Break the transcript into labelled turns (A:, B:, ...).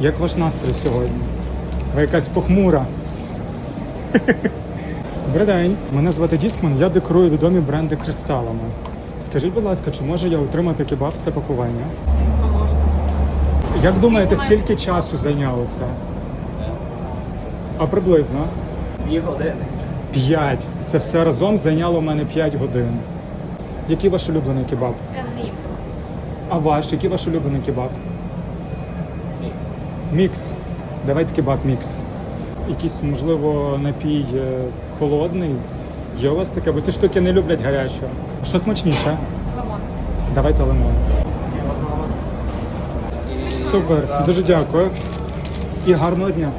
A: Як ваш настрій сьогодні? Ви якась похмура. Добрий день. Мене звати Діскман, я декорую відомі бренди кристалами. Скажіть, будь ласка, чи можу я отримати кебаб це пакування? Як думаєте, скільки часу зайняло це? А приблизно?
B: Дві години.
A: П'ять. Це все разом зайняло в мене 5 годин. Який ваш улюблений кебаб? А ваш, який ваш улюблений кебаб?
B: Мікс.
A: Мікс. Давайте кебаб мікс. Якийсь, можливо, напій е, холодний. Є у вас таке, бо ці штуки не люблять гарячого. Що смачніше?
C: Лимон.
A: Давайте лимон. Супер, дуже дякую. І гарного дня.